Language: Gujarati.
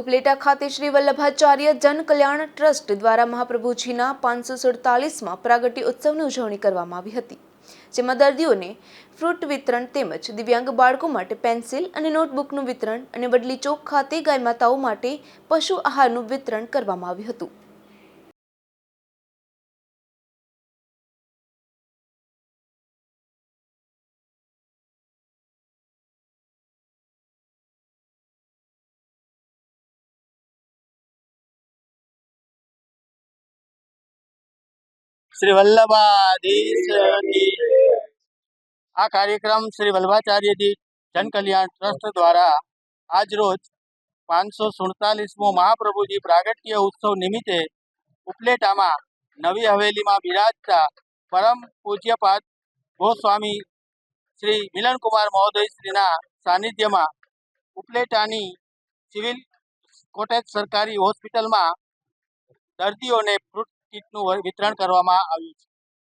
ઉપલેટા ખાતે શ્રી વલ્લભાચાર્ય જન કલ્યાણ ટ્રસ્ટ દ્વારા મહાપ્રભુજીના પાંચસો સુડતાલીસમાં પ્રાગટ્ય ઉત્સવની ઉજવણી કરવામાં આવી હતી, જેમાં દર્દીઓને ફ્રૂટ વિતરણ તેમજ દિવ્યાંગ બાળકો માટે પેન્સિલ અને નોટબુકનું વિતરણ અને વડલી ચોક ખાતે ગાય માતાઓ માટે પશુ આહારનું વિતરણ કરવામાં આવ્યું હતું. શ્રી વલ્લભાધીશ કી આ કાર્યક્રમ શ્રી વલ્લભાચાર્યજી જન કલ્યાણ ટ્રસ્ટ દ્વારા આજ રોજ પાંચસો સુડતાલીસમો મહાપ્રભુજી પ્રાગટ્ય ઉત્સવ નિમિત્તે ઉપલેટામાં નવી હવેલીમાં બિરાજતા પરમ પૂજ્યપાદ ગોસ્વામી શ્રી મિલનકુમાર મહોદય શ્રીના સાનિધ્યમાં ઉપલેટાની સિવિલ કોટેજ સરકારી હોસ્પિટલમાં દર્દીઓને કીટનું વિતરણ કરવામાં આવ્યું છે.